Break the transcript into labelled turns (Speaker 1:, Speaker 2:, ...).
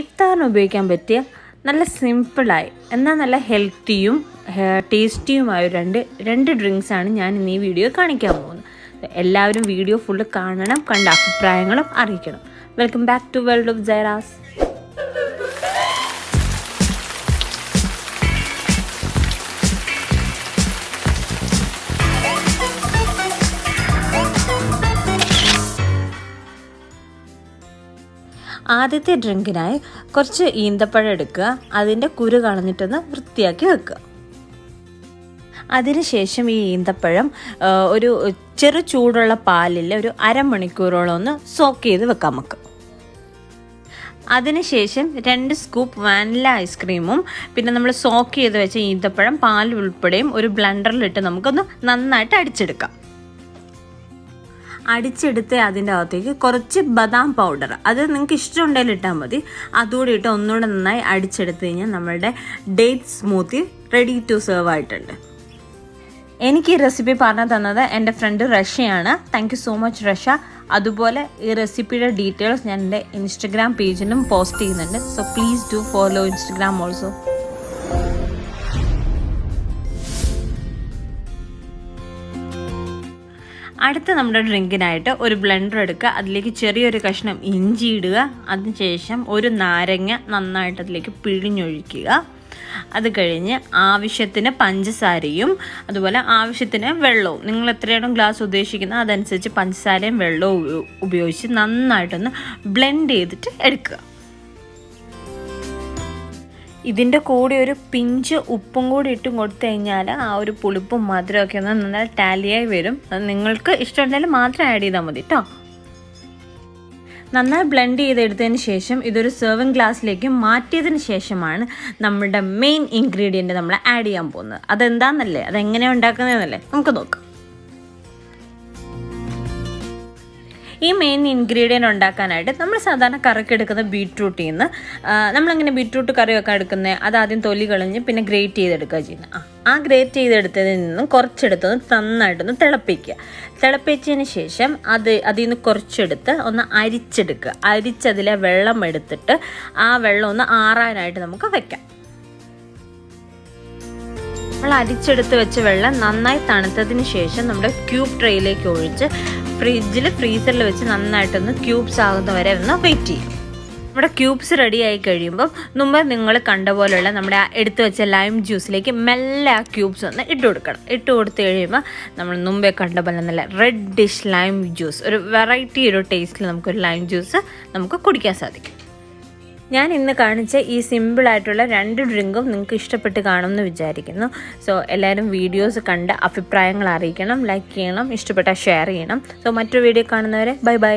Speaker 1: ഇഫ്താറിന് ഉപയോഗിക്കാൻ പറ്റിയ നല്ല സിമ്പിളായി എന്നാൽ നല്ല ഹെൽത്തിയും ടേസ്റ്റിയുമായ രണ്ട് രണ്ട് ഡ്രിങ്ക്സാണ് ഞാൻ ഇന്ന് ഈ വീഡിയോ കാണിക്കാൻ പോകുന്നത്. എല്ലാവരും വീഡിയോ ഫുള്ള് കാണണം കണ്ട അഭിപ്രായങ്ങളും അറിയിക്കണം. Welcome back to world of Jayaras. ആദ്യത്തെ ഡ്രിങ്കിനായി കുറച്ച് ഈന്തപ്പഴം എടുക്കുക. അതിന്റെ കുരു കളഞ്ഞിട്ടൊന്ന് വൃത്തിയാക്കി വെക്കുക. അതിനുശേഷം ഈ ഈന്തപ്പഴം ഒരു ചെറു ചൂടുള്ള പാലിൽ ഒരു അരമണിക്കൂറോളം ഒന്ന് സോക്ക് ചെയ്ത് വെക്കാം. നമുക്ക് അതിനുശേഷം രണ്ട് സ്കൂപ്പ് വാനില ഐസ്ക്രീമും പിന്നെ നമ്മൾ സോക്ക് ചെയ്ത് വെച്ച ഈന്തപ്പഴം പാൽ ഉൾപ്പെടെയും ഒരു ബ്ലണ്ടറിലിട്ട് നമുക്കൊന്ന് നന്നായിട്ട് അടിച്ചെടുക്കാം. അടിച്ചെടുത്ത് അതിന്റെ അകത്തേക്ക് കുറച്ച് ബദാം പൗഡർ അത് നിങ്ങൾക്ക് ഇഷ്ടമുണ്ടെങ്കിൽ ഇട്ടാൽ മതി. അതുകൂടി ഇട്ട് ഒന്നുകൂടെ നന്നായി അടിച്ചെടുത്ത് കഴിഞ്ഞാൽ നമ്മളുടെ date smoothie ready to serve ആയിട്ടുണ്ട്. എനിക്ക് ഈ റെസിപ്പി പറഞ്ഞു തന്നത് എന്റെ ഫ്രണ്ട് റഷ്യയാണ്. Thank you so much Russia. അതുപോലെ ഈ റെസിപ്പിയുടെ ഡീറ്റെയിൽസ് ഞാൻ എന്റെ ഇൻസ്റ്റഗ്രാം പേജിലും പോസ്റ്റ് ചെയ്യുന്നുണ്ട്. So please do follow Instagram also അടുത്ത നമ്മുടെ ഡ്രിങ്കിനായിട്ട് ഒരു ബ്ലെൻഡർ എടുക്കുക. അതിലേക്ക് ചെറിയൊരു കഷ്ണം ഇഞ്ചി ഇടുക. അതിനുശേഷം ഒരു നാരങ്ങ നന്നായിട്ട് അതിലേക്ക് പിഴിഞ്ഞൊഴിക്കുക. അത് കഴിഞ്ഞ് ആവശ്യത്തിന് പഞ്ചസാരയും അതുപോലെ ആവശ്യത്തിന് വെള്ളവും. നിങ്ങൾ എത്രയാണോ ഗ്ലാസ് ഉദ്ദേശിക്കുന്നത് അതനുസരിച്ച് പഞ്ചസാരയും വെള്ളവും ഉപയോഗിച്ച് നന്നായിട്ടൊന്ന് ബ്ലെൻഡ് ചെയ്തിട്ട് എടുക്കുക. ഇതിന്റെ കൂടെ ഒരു പിഞ്ച് ഉപ്പും കൂടി ഇട്ടും കൊടുത്തു കഴിഞ്ഞാൽ ആ ഒരു പുളിപ്പും മധുരമൊക്കെ ഒന്ന് നന്നായി ടാലിയായി വരും. അത് നിങ്ങൾക്ക് ഇഷ്ടമുണ്ടെങ്കിൽ മാത്രം ആഡ് ചെയ്താൽ മതി കേട്ടോ നന്നായി ബ്ലെൻഡ് ചെയ്തെടുത്തതിന് ശേഷം ഇതൊരു സെർവിങ് ഗ്ലാസ്സിലേക്ക് മാറ്റിയതിന് ശേഷമാണ് നമ്മുടെ മെയിൻ ഇൻഗ്രീഡിയന്റ് നമ്മൾ ആഡ് ചെയ്യാൻ പോകുന്നത്. അതെന്താണെന്നല്ലേ അതെങ്ങനെയാണ് ഉണ്ടാക്കുന്നതെന്നല്ലേ? നമുക്ക് നോക്കാം. ഈ മെയിൻ ഇൻഗ്രീഡിയന്റ് ഉണ്ടാക്കാനായിട്ട് നമ്മൾ സാധാരണ കറിക്ക് എടുക്കുന്ന ബീട്രൂട്ടിൽ നിന്ന് നമ്മളങ്ങനെ ബീട്രൂട്ട് കറിയൊക്കെ എടുക്കുന്നത് അത് ആദ്യം തൊലി കളഞ്ഞ് പിന്നെ ഗ്രേറ്റ് ചെയ്തെടുക്കുക ചെയ്യുന്നത് ആ ആ ഗ്രേറ്റ് ചെയ്തെടുത്തതിൽ നിന്നും കുറച്ചെടുത്തൊന്ന് നന്നായിട്ടൊന്ന് തിളപ്പിക്കുക. തിളപ്പിച്ചതിന് ശേഷം അത് അതിൽ നിന്ന് കുറച്ചെടുത്ത് ഒന്ന് അരിച്ചെടുക്കുക. അരിച്ചതിലെ വെള്ളം എടുത്തിട്ട് ആ വെള്ളം ഒന്ന് ആറാനായിട്ട് നമുക്ക് വെക്കാം. നമ്മൾ അരിച്ചെടുത്ത് വെച്ച വെള്ളം നന്നായി തണുത്തതിന് ശേഷം നമ്മുടെ ക്യൂബ് ട്രേയിലേക്ക് ഒഴിച്ച് ഫ്രിഡ്ജിൽ ഫ്രീസറിൽ വെച്ച് നന്നായിട്ടൊന്ന് ക്യൂബ്സ് ആകുന്ന വരെ ഒന്ന് വെയിറ്റ് ചെയ്യും. നമ്മുടെ ക്യൂബ്സ് റെഡി ആയി കഴിയുമ്പോൾ മുമ്പ് നിങ്ങൾ കണ്ട പോലെയുള്ള നമ്മുടെ എടുത്തു വെച്ച ലൈം ജ്യൂസിലേക്ക് മെല്ലെ ആ ക്യൂബ്സ് ഒന്ന് ഇട്ട് കൊടുക്കണം. ഇട്ട് കൊടുത്തു കഴിയുമ്പോൾ നമ്മൾ മുമ്പേ കണ്ട പോലെ നല്ല റെഡ് ഡിഷ് ലൈം ജ്യൂസ് ഒരു വെറൈറ്റി ഒരു ടേസ്റ്റിൽ നമുക്കൊരു ലൈം ജ്യൂസ് നമുക്ക് കുടിക്കാൻ സാധിക്കും. ഞാൻ ഇന്ന് കാണിച്ച ഈ സിമ്പിളായിട്ടുള്ള രണ്ട് ഡ്രിങ്കും നിങ്ങൾക്ക് ഇഷ്ടപ്പെട്ട് കാണുമെന്ന് വിചാരിക്കുന്നു. സോ എല്ലാവരും വീഡിയോസ് കണ്ട് അഭിപ്രായങ്ങൾ അറിയിക്കണം ലൈക്ക് ചെയ്യണം ഇഷ്ടപ്പെട്ടാൽ ഷെയർ ചെയ്യണം. സോ മറ്റൊരു വീഡിയോ കാണുന്നവരെ ബൈ ബൈ